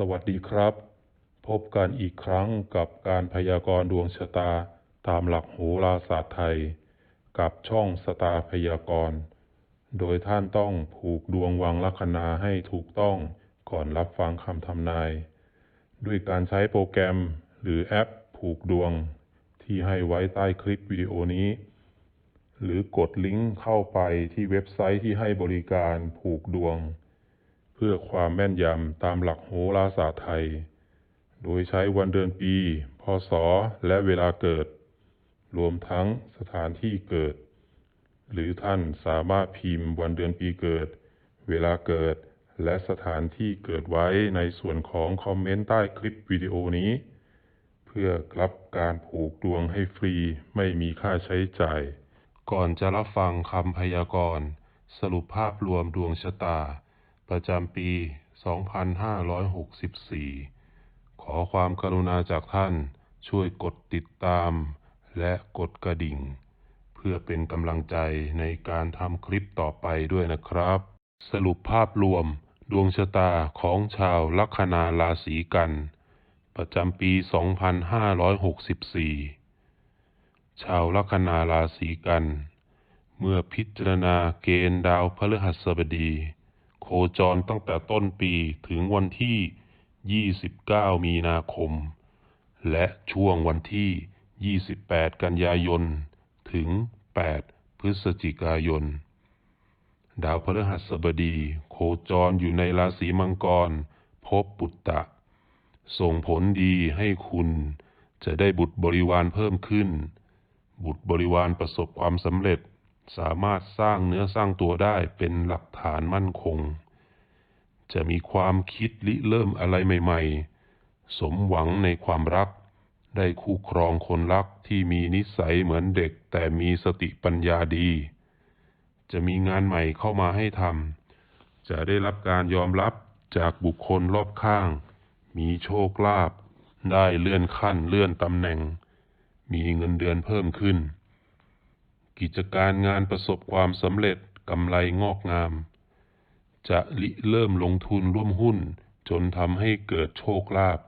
สวัสดีครับ พบกันอีกครั้งกับการพยากรณ์ดวงชะตาตามหลักโหราศาสตร์ไทย กับช่องสตาร์พยากรณ์ โดยท่านต้องผูกดวงวังลัคนาให้ถูกต้องก่อนรับฟังคำทำนาย ด้วยการใช้โปรแกรมหรือแอปผูกดวง ที่ให้ไว้ใต้คลิปวิดีโอนี้ หรือกดลิงก์เข้าไปที่เว็บไซต์ที่ให้บริการผูกดวง เพื่อความแม่นยำตามหลักโหราศาสตร์ไทย โดยใช้วันเดือนปี พศ และเวลาเกิด รวมทั้งสถานที่เกิด หรือท่านสามารถพิมพ์วันเดือนปีเกิด เวลาเกิด และสถานที่เกิดไว้ในส่วนของคอมเมนต์ใต้คลิปวิดีโอนี้ เพื่อรับการผูกดวงให้ฟรีไม่มีค่าใช้จ่าย ก่อนจะรับฟังคำพยากรณ์ สรุปภาพรวมดวงชะตา ประจำปี 2564 ขอความกรุณาจากท่านช่วยกดติดตามและกดกระดิ่ง เพื่อเป็นกำลังใจในการทำคลิปต่อไปด้วยนะครับ สรุปภาพรวมดวงชะตาของชาวลัคนาราศีกัน ประจำปี 2564 ชาวลัคนาราศีกัน เมื่อพิจารณาเกณฑ์ดาวพฤหัสบดี คจรตั้งแต่ต้นปีถึงวันที่ 29 มีนาคม และช่วงวันที่ 28 กันยายน ถึง 8 พฤศจิกายน ดาวพฤหัสบดี โคจรอยู่ในราศีมังกร พบปุตตะ ส่งผลดีให้คุณจะได้บุตรบริวารเพิ่มขึ้น บุตรบริวารประสบความสำเร็จสามารถสร้างเนื้อสร้างตัวได้เป็นหลักฐานมั่นคง จะมีความคิดริเริ่มอะไรใหม่ๆ สมหวังในความรัก ได้คู่ครองคนรักที่มีนิสัยเหมือนเด็กแต่มีสติปัญญาดี จะมีงานใหม่เข้ามาให้ทำ จะได้รับการยอมรับจากบุคคลรอบข้าง มีโชคลาภ ได้เลื่อนขั้นเลื่อนตำแหน่ง มีเงินเดือนเพิ่มขึ้น กิจการงานประสบความสำเร็จกำไรงอกงาม จะริเริ่มลงทุนร่วมหุ้น จนทำให้เกิดโชคลาภ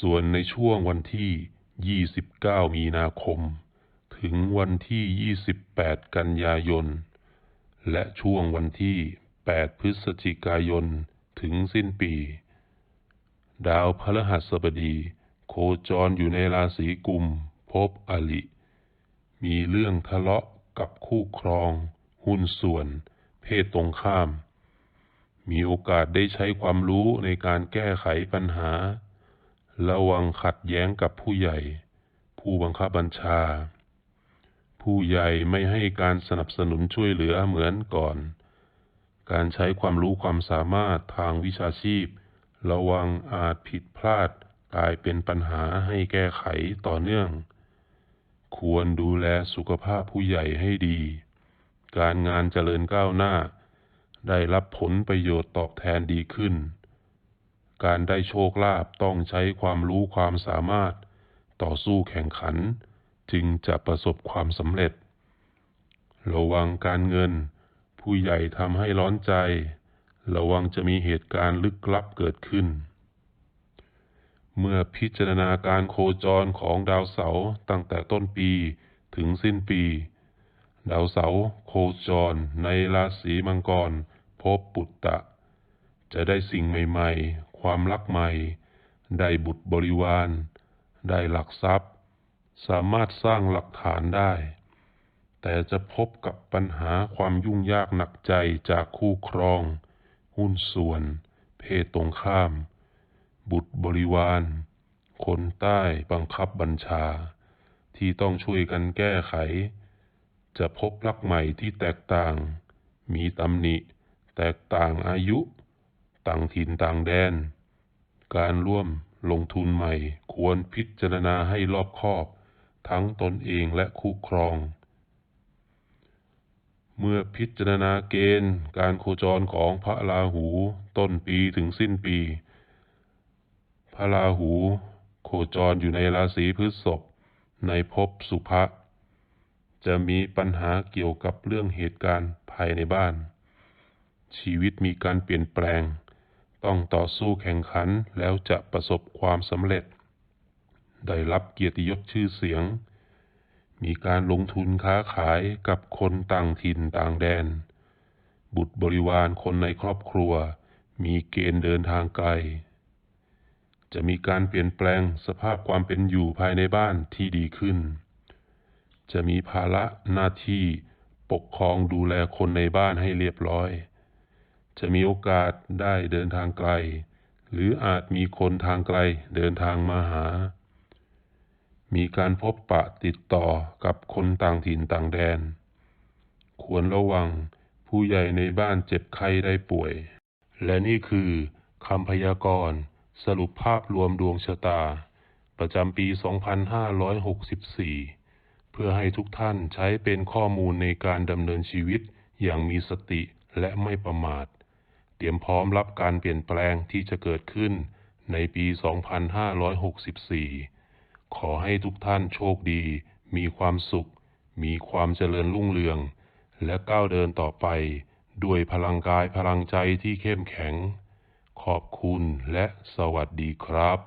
ส่วนในช่วงวันที่ 29 มีนาคม ถึงวันที่ 28 กันยายน และช่วงวันที่ 8 พฤศจิกายน ถึงสิ้นปี ดาวพฤหัสบดี โคจรอยู่ในราศีกุมพบอลิ มีเรื่องทะเลาะกับคู่ครอง หุ้นส่วน เพศตรงข้าม มีโอกาสได้ใช้ความรู้ในการแก้ไขปัญหา ระวังขัดแย้งกับผู้ใหญ่ ผู้บังคับบัญชา ผู้ใหญ่ไม่ให้การสนับสนุนช่วยเหลือเหมือนก่อน การใช้ความรู้ความสามารถทางวิชาชีพ ระวังอาจผิดพลาดกลายเป็นปัญหาให้แก้ไขต่อเนื่อง ควรดูแลสุขภาพผู้ใหญ่ให้ดี การงานเจริญก้าวหน้า ได้รับผลประโยชน์ตอบแทนดีขึ้น การได้โชคลาภต้องใช้ความรู้ความสามารถต่อสู้แข่งขัน จึงจะประสบความสำเร็จ ระวังการเงิน ผู้ใหญ่ทำให้ร้อนใจ ระวังจะมีเหตุการณ์ลึกลับเกิดขึ้น เมื่อพิจารณาการโคจรของดาวเสาร์ตั้งแต่ต้นปีถึงสิ้นปี ดาวเสาร์โคจร ในราศีมังกร พบปุตตะ จะได้สิ่งใหม่ๆ ความรักใหม่ ได้บุตรบริวาร ได้หลักทรัพย์ สามารถสร้างหลักฐานได้ แต่จะพบกับปัญหาความยุ่งยากหนักใจจากคู่ครอง หุ้นส่วน เพศตรงข้าม บุตรบริวาร คนใต้บังคับบัญชา ที่ต้องช่วยกันแก้ไข จะพบรักใหม่ที่แตกต่าง มีตำหนิ แตกต่างอายุ ต่างถิ่นต่างแดน การร่วมลงทุนใหม่ควรพิจารณาให้รอบคอบ ทั้งตนเองและคู่ครอง เมื่อพิจารณาเกณฑ์การโคจรของพระราหูต้นปีถึงสิ้นปี พระราหูโคจรอยู่ในราศีพฤษภในภพสุภะ จะมีปัญหาเกี่ยวกับเรื่องเหตุการณ์ภายในบ้าน ชีวิตมีการเปลี่ยนแปลง ต้องต่อสู้แข่งขันแล้วจะประสบความสำเร็จ ได้รับเกียรติยศชื่อเสียง มีการลงทุนค้าขายกับคนต่างถิ่นต่างแดน บุตรบริวารคนในครอบครัว มีเกณฑ์เดินทางไกล จะมีการเปลี่ยนแปลงสภาพความเป็นอยู่ภายในบ้านที่ดีขึ้น จะมีภาระหน้าที่ปกครองดูแลคนในบ้านให้เรียบร้อย จะมีโอกาสได้เดินทางไกล หรืออาจมีคนทางไกลเดินทางมาหา มีการพบปะติดต่อกับคนต่างถิ่นต่างแดน ควรระวังผู้ใหญ่ในบ้านเจ็บไข้ได้ป่วย และนี่คือคำพยากรณ์สรุปภาพรวมดวงชะตา ประจำปี 2564 เพื่อให้ทุกท่านใช้เป็นข้อมูลในการดำเนินชีวิตอย่างมีสติและไม่ประมาท เตรียมพร้อมรับการเปลี่ยนแปลงที่จะเกิดขึ้นในปี 2564 ขอให้ทุกท่านโชคดี มีความสุข มีความเจริญรุ่งเรือง และก้าวเดินต่อไป ด้วยพลังกายพลังใจที่เข้มแข็ง ขอบคุณและสวัสดีครับ